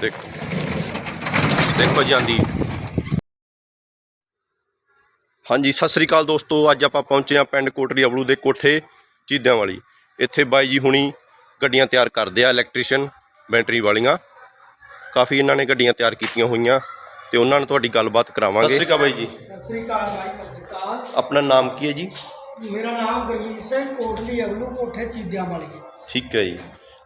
ਦੇਖੋ। ਦੇਖੋ ਜਾਂਦੀ ਹਾਂਜੀ ਸਤਿ ਸ੍ਰੀ ਅਕਾਲ ਦੋਸਤੋ। ਅੱਜ ਆਪਾਂ ਪਹੁੰਚੇ ਹਾਂ ਪਿੰਡ ਕੋਟਲੀ ਅਬਲੂ ਦੇ ਕੋਠੇ ਚੀਦਿਆਂ ਵਾਲੀ। ਇੱਥੇ ਬਾਈ ਜੀ ਹੁਣੀ ਗੱਡੀਆਂ ਤਿਆਰ ਕਰਦੇ ਆ ਇਲੈਕਟ੍ਰੀਸ਼ੀਅਨ ਬੈਟਰੀ ਵਾਲੀਆਂ। ਕਾਫੀ ਇਹਨਾਂ ਨੇ ਗੱਡੀਆਂ ਤਿਆਰ ਕੀਤੀਆਂ ਹੋਈਆਂ ਤੇ ਉਹਨਾਂ ਨਾਲ ਤੁਹਾਡੀ ਗੱਲਬਾਤ ਕਰਾਵਾਂਗੇ। ਸਤਿ ਸ੍ਰੀ ਅਕਾਲ ਬਾਈ ਜੀ। ਸਤਿ ਸ੍ਰੀ ਅਕਾਲ ਭਾਈ ਸਤਿ ਸ੍ਰੀ ਅਕਾਲ। ਆਪਣਾ ਨਾਮ ਕੀ ਹੈ ਜੀ? ਮੇਰਾ ਨਾਮ ਗੁਰਮੀਤ ਸਿੰਘ ਕੋਟਲੀ ਅਗਲੂ ਕੋਠੇ ਚੀਦਿਆਂ ਵਾਲੀ। ਠੀਕ ਹੈ ਜੀ।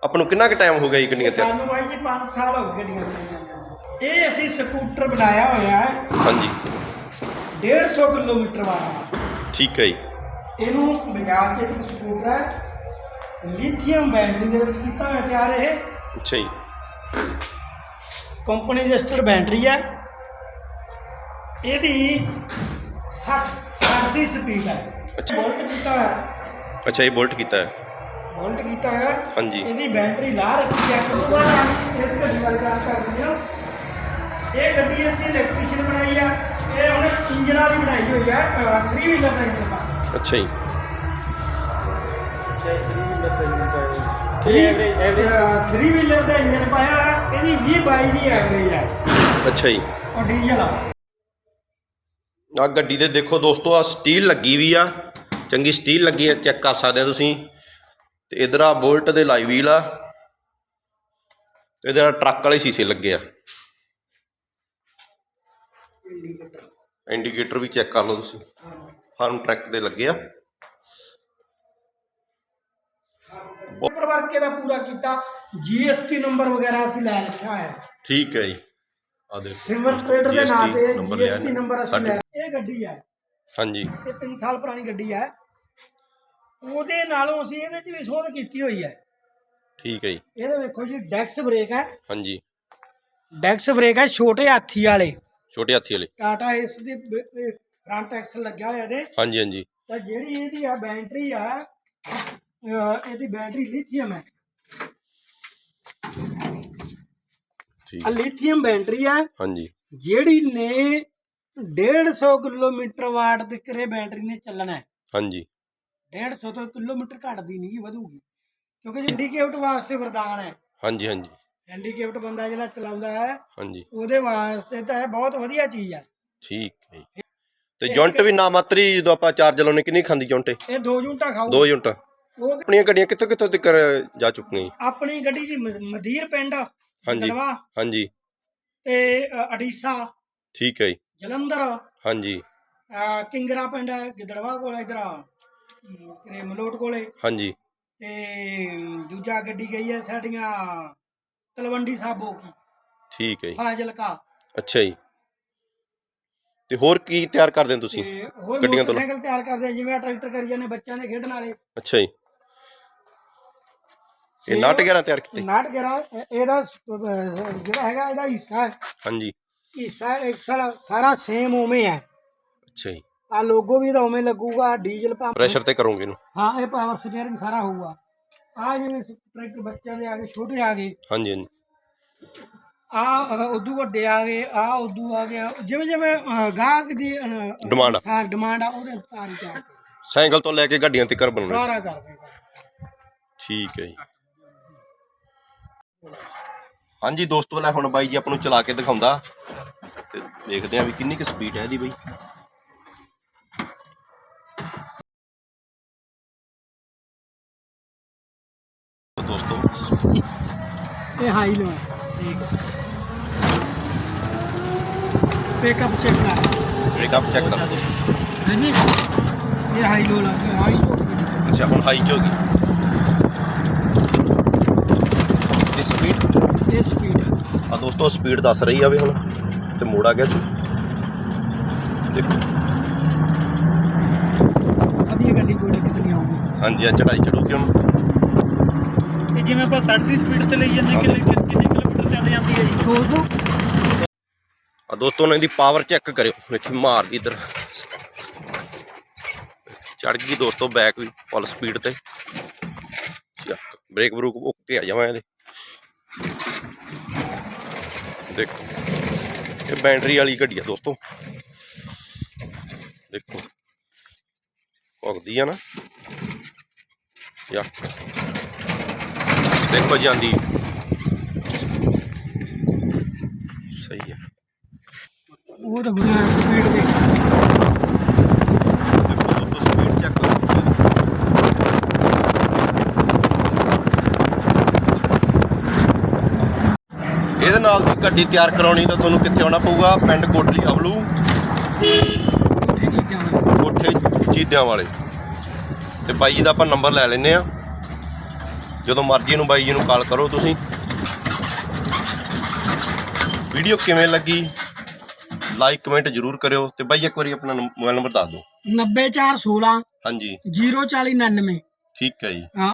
ਆਪਾਂ ਨੂੰ ਕਿੰਨਾ ਕੁ ਟਾਈਮ ਹੋ ਗਿਆ ਜੀ ਗੱਡੀਆਂ ਤਿਆਰ ਸਾਨੂੰ ਭਾਈ ਜੀ 5 ਸਾਲ ਹੋ ਗਏ ਗੱਡੀਆਂ ਨੂੰ। ਇਹ ਅਸੀਂ ਸਕੂਟਰ ਬਣਾਇਆ ਹੋਇਆ ਹੈ। ਹਾਂਜੀ। 150 ਕਿਲੋਮੀਟਰ ਵਾਲਾ। ਠੀਕ ਹੈ ਜੀ। ਇਹਨੂੰ ਬਜਾਜ ਚ ਇੱਕ ਸਕੂਟਰ ਹੈ। ਲਿਥੀਅਮ ਬੈਟਰੀ ਦੇ ਵਿੱਚ ਕੀਤਾ ਹੋਇਆ ਤਿਆਰ ਇਹ। ਅੱਛਾ ਜੀ। ਕੰਪਨੀ ਰਜਿਸਟਰਡ ਬੈਟਰੀ ਹੈ। ਇਹਦੀ 60 60 ਦੀ ਸਪੀਡ ਹੈ। ਅੱਛਾ। ਵੋਲਟ ਕੀਤਾ ਹੋਇਆ। ਅੱਛਾ ਇਹ ਬੋਲਟ ਕੀਤਾ ਹੈ। ਵੋਲਟ ਕੀਤਾ ਹੋਇਆ ਹਾਂਜੀ। ਇਹਦੀ ਬੈਟਰੀ ਲਾ ਰੱਖੀ ਹੈ। ਉਸ ਤੋਂ ਬਾਅਦ ਇਸ ਗੱਡੀ ਬਾਰੇ ਗੱਲ ਕਰ ਰਹੇ ਹਾਂ। ਇਹ ਗੱਡੀ ਅਸੀਂ ਇਲੈਕਟ੍ਰੀਸ਼ੀਅਨ ਬਣਾਈ ਆ। ਇਹ ਹੁਣ ਇੰਜਨ ਵਾਲੀ ਬਣਾਈ ਹੋਈ ਹੈ 3 ਵੀਲਰ ਦਾ ਇੰਜਨ ਪਾ ਅੱਛਾ ਜੀ। 3 ਵੀਲਰ ਦਾ ਇੰਜਨ ਪਾਇਆ ਹੈ। ਇਹਦੀ 20 22 ਦੀ ਐਵਰੇਜ ਹੈ ਅੱਛਾ ਜੀ। ਔਰ ਡੀਜ਼ਲ ਆ। ਆ ਗੱਡੀ ਦੇ ਦੇਖੋ ਦੋਸਤੋ ਆ ਸਟੀਲ ਲੱਗੀ ਵੀ ਆ। ਚੰਗੀ ਸਟੀਲ ਲੱਗੀ ਆ। ਚੈੱਕ ਕਰ ਸਕਦੇ ਆ ਤੁਸੀਂ। ਤੇ ਇਧਰ ਆ ਬੋਲਟ ਦੇ ਲਾਈ ਵੀਲ ਆ। ਇਧਰ ਟਰੱਕ ਵਾਲੇ ਸ਼ੀਸ਼ੇ ਲੱਗੇ ਆ। ਇੰਡੀਕੇਟਰ ਵੀ ਚੈੱਕ ਕਰ ਲਓ ਤੁਸੀਂ। ਫਾਰਮ ਟਰੱਕ ਦੇ ਲੱਗੇ ਆ। ਪੇਪਰ ਵਰਕ ਇਹਦਾ ਪੂਰਾ ਕੀਤਾ। ਜੀਐਸਟੀ ਨੰਬਰ ਵਗੈਰਾ ਅਸੀਂ ਲੈ ਰੱਖਿਆ ਹੈ ਠੀਕ ਹੈ ਜੀ। ਆ ਦੇਖੋ ਸਿਮਰ ਟ੍ਰੇਡਰ ਦੇ ਨਾਂ ਤੇ ਜੀਐਸਟੀ। ਨੰਬਰ ਅਸੀਂ ਲੈ ਇਹ ਗੱਡੀ ਹੈ। ਹਾਂਜੀ। ਇਹ 3 ਸਾਲ ਪੁਰਾਣੀ ਗੱਡੀ ਹੈ। ਉਹਦੇ ਨਾਲੋਂ ਅਸੀਂ ਇਹਦੇ 'ਚ ਵੀ ਸੋਧ ਕੀਤੀ ਹੋਈ ਹੈ। ਠੀਕ ਹੈ ਜੀ। ਇਹਦੇ ਵੇਖੋ ਜੀ ਡੈਕਸ ਬ੍ਰੇਕ ਹੈ। ਹਾਂਜੀ। ਡੈਕਸ ਬ੍ਰੇਕ ਹੈ ਛੋਟੇ ਹਾਥੀ ਵਾਲੇ। ਛੋਟੇ ਹਾਥੀ ਵਾਲੇ। ਟਾਟਾ ਇਸ ਦੇ ਫਰੰਟ ਐਕਸਲ ਲੱਗਿਆ ਹੋਇਆ ਇਹਦੇ। ਹਾਂਜੀ ਹਾਂਜੀ। ਤਾਂ ਜਿਹੜੀ ਇਹਦੀ ਆ ਬੈਟਰੀ ਆ ਇਹਦੀ ਬੈਟਰੀ ਲਿਥੀਅਮ ਹੈ। ਠੀਕ। ਆ ਲਿਥੀਅਮ ਬੈਟਰੀ ਆ। ਹਾਂਜੀ। ਜਿਹੜੀ ਨੇ 150 ਕਿਲੋਮੀਟਰ ਵਾਟ ਤੱਕ ਇਹ ਬੈਟਰੀ ਨੇ ਚੱਲਣਾ ਹੈ। ਹਾਂਜੀ। 150 ਤੋਂ ਕਿਲੋਮੀਟਰ ਘਟਦੀ ਨਹੀਂ ਵਧੂਗੀ। ਕਿਉਂਕਿ ਹੈਂਡੀਕੈਪਟ ਵਾਸਤੇ ਵਰਦਾਨ ਹੈ। ਹਾਂਜੀ ਹਾਂਜੀ। ਹੈਂਡੀਕੈਪਟ ਬੰਦਾ ਜਿਹੜਾ ਚਲਾਉਂਦਾ ਹੈ ਹਾਂਜੀ। ਉਹਦੇ ਵਾਸਤੇ ਤਾਂ ਇਹ ਬਹੁਤ ਵਧੀਆ ਚੀਜ਼ ਹੈ। ਠੀਕ ਹੈ ਜੀ। ਤੇ ਜੁੰਟ ਵੀ ਨਾ ਮਾਤਰੀ ਜਦੋਂ ਆਪਾਂ ਚਾਰਜ ਲਾਉਨੇ ਕਿੰਨੀ ਖਾਂਦੀ ਜੁੰਟ ਇਹ? ਦੋ ਯੂਨਿਟਾਂ ਖਾਊ ਦੋ ਉਹ ਆਪਣੀਆਂ ਗੱਡੀਆਂ ਕਿੱਥੋਂ ਕਿੱਥੋਂ ਤੱਕ ਜਾ ਚੁੱਕੀਆਂ ਜੀ? ਆਪਣੀ ਗੱਡੀ ਜੀ ਮ- ਮਦੀਰ ਪਿੰਡ ਹਾਂਜੀ। ਹਾਂਜੀ। ਤੇ ਅ, ਅਡੀਸਾ। ਠੀਕ ਹੈ ਜੀ। ਜਲੰਧਰ। ਹਾਂਜੀ। ਅ, ਕਿੰਗਰਾ ਪਿੰਡ ਹੈ ਗਿੱਦੜਵਾ ਕੋਲ ਇਧਰ ਕਰੇ ਮਲੋਟ ਕੋਲੇ। ਹਾਂਜੀ। ਤੇ ਦੂਜਾ ਗੱਡੀ ਗਈ ਹੈ ਸਾਡੀਆਂ ਤਲਵੰਡੀ ਸਾਬੋ ਕੀ। ਠੀਕ ਹੈ ਜੀ। ਫਾਜ਼ਿਲਕਾ। ਅੱਛਾ ਜੀ। ਤੇ ਹੋਰ ਕੀ ਤਿਆਰ ਕਰਦੇ ਹੋ ਤੁਸੀਂ ਤੇ ਹੋਰ ਗੱਡੀਆਂ ਤੋਂ ਮੋਟਰਸਾਈਕਲ ਤਿਆਰ ਕਰਦੇ ਆ ਜਿਵੇਂ ਆਹ ਟਰੈਕਟਰ ਕਰੀ ਜਾਂਦੇ ਬੱਚਿਆਂ ਦੇ ਖੇਡਣ ਵਾਲੇ। ਅੱਛਾ ਜੀ। ਇਹ ਨਾਟ ਵਗੈਰਾ ਤਿਆਰ ਕੀਤੇ? ਨਾਟ ਗਰਾ ਇਹਦਾ ਅ, ਜਿਹੜਾ ਹੈਗਾ ਇਹਦਾ ਹਿੱਸਾ ਹੈ। ਹਾਂਜੀ। ਹਿੱਸਾ ਸਾਰਾ ਸੇਮ ਉਵੇਂ ਹੈ। ਅੱਛਾ ਜੀ। ਆ ਲੋਗੋ ਵੀ ਇਹਦਾ ਉਵੇਂ ਲੱਗੂਗਾ ਡੀਜ਼ਲ ਪੰਪ। ਪ੍ਰੈਸ਼ਰ ਤੇ ਕਰੋਗੇ ਇਹਨੂੰ। ਹਾਂ ਇਹ ਪਾਵਰ ਸਟੀਅਰਿੰਗ ਸਾਰਾ ਹੋਊਗਾ। ਆ ਜਿਵੇਂ ਟਰੈਕਟਰ ਬੱਚਿਆਂ ਦੇ ਆ ਗਏ ਛੋਟੇ ਆ ਗਏ। ਹਾਂਜੀ ਹਾਂਜੀ। ਆ ਉਦੋਂ ਵੱਡੇ ਆ ਗਏ ਆ ਉਦੋਂ ਆ ਗਿਆ। ਜਿਵੇਂ ਜਿਵੇਂ ਗਾਹਕ ਦੀ ਅ, Demand ਆ। ਹਾਂ ਡਿਮਾਂਡ ਆ ਉਹਦੇ ਅਨੁਸਾਰ ਹੀ ਕਰਦੇ। ਸਾਈਕਲ ਤੋਂ ਲੈ ਕੇ ਗੱਡੀਆਂ ਤੱਕ ਬਣਾਉਣੇ ਸਾਰਾ ਕਰਦੇ ਠੀਕ ਹੈ ਜੀ। ਹਾਂਜੀ ਦੋਸਤੋ ਲੈ ਹੁਣ ਬਾਈ ਜੀ ਆਪਾਂ ਨੂੰ ਚਲਾ ਕੇ ਦਿਖਾਉਂਦਾ। ਤੇ ਦੇਖਦੇ ਆ ਵੀ ਕਿੰਨੀ ਕੁ ਸਪੀਡ ਹੈ ਇਹਦੀ ਬਾਈ। ਦੋਸਤੋ। ਇਹ ਹਾਈ ਲੋ ਹੈ। ਠੀਕ ਹੈ। ਪਿਕਅਪ ਚੈੱਕ ਕਰ। ਬ੍ਰੇਕਅਪ ਚੈੱਕ ਕਰੋ। ਤੁਸੀਂ। ਹਾਂਜੀ। ਇਹ ਹਾਈ ਲੋ ਲੱਗ ਗਿਆ ਹਾਈ ਅੱਛਾ ਹੁਣ ਹਾਈ ਚ ਹੋ ਗਈ। ਇਹ ਸਪੀਡ ਇਹ ਸਪੀਡ ਆ ਦੋਸਤੋ ਸਪੀਡ ਦੱਸ ਰਹੀ ਆਵੇ ਹੁਣ। ਤੇ ਮੋੜ ਆ ਗਿਆ ਸੀ। ਦੇਖੋ। ਵਧੀਆ ਗੱਡੀ ਕੋਈ ਦਿੱਕਤ ਨਹੀਂ ਆਊਗੀ। ਹਾਂਜੀ ਆ ਚੜਾਈ ਚੜੂਗੀ ਹੁਣ। ਇਹ ਜਿਵੇਂ ਆਪਾਂ 60 ਦੀ ਸਪੀਡ ਤੇ ਲਈ ਜਾਂਦੇ ਕਿੰਨੇ ਕਿੰਨੇ ਕਿਲੋਮੀਟਰ ਚੱਲ ਜਾਂਦੀ ਹੈ ਜੀ? 200 ਆ ਦੋਸਤੋ ਨੇ ਇਹਦੀ ਪਾਵਰ ਚੈੱਕ ਕਰਿਓ। ਵੇਖੀ ਮਾਰਦੀ ਇਧਰ। ਚੜ ਗਈ ਦੋਸਤੋ ਬੈਕ ਵੀ ਫੁੱਲ ਸਪੀਡ ਤੇ। ਚੱਕ ਬ੍ਰੇਕ ਬਰੂਕ ਓਕੇ ਆ ਜਾਵਾਂ ਇਹਦੇ। ਦੇਖੋ ਇਹ ਬੈਟਰੀ ਵਾਲੀ ਗੱਡੀ ਆ ਦੋਸਤੋ। ਦੇਖੋ ਭੁਗਦੀ ਆ ਨਾ। ਚੱਕ। ਦੇਖੋ ਜਾਂਦੀ ਸਹੀ ਹੈ। ਉਹ ਤਾਂ ਗੁਰੂ ਸਪੀਡ ਦੇ ਇਹਦੇ ਨਾਲ ਦੀ ਗੱਡੀ ਤਿਆਰ ਕਰਾਉਣੀ ਤਾਂ ਤੁਹਾਨੂੰ ਕਿੱਥੇ ਆਉਣਾ ਪਊਗਾ? ਪਿੰਡ ਕੋਟਲੀ ਅਬਲੂ ਉੱਥੇ ਚੀਜ਼ਾਂ ਵਾਲੇ। ਕੋਠੇ ਚੀਦਿਆਂ ਵਾਲੇ। ਤੇ ਬਾਈ ਜੀ ਦਾ ਆਪਾਂ ਨੰਬਰ ਲੈ ਲੈਨੇ ਆ ਜਦੋਂ ਮਰਜ਼ੀ ਨੂੰ ਬਾਈ ਜੀ ਨੂੰ ਕਾਲ ਕਰੋ ਤੁਸੀਂ। ਵੀਡੀਓ ਕਿਵੇਂ ਲੱਗੀ? ਲਾਈਕ ਕਮੈਂਟ ਜਰੂਰ ਕਰਿਓ ਤੇ ਬਾਈ ਇੱਕ ਵਾਰੀ ਆਪਣਾ ਮੋਬਾਈਲ ਨੰਬਰ ਦੱਸ ਦਿਓ। 90416 ਹਾਂਜੀ। 04099 ਠੀਕ ਹੈ ਜੀ।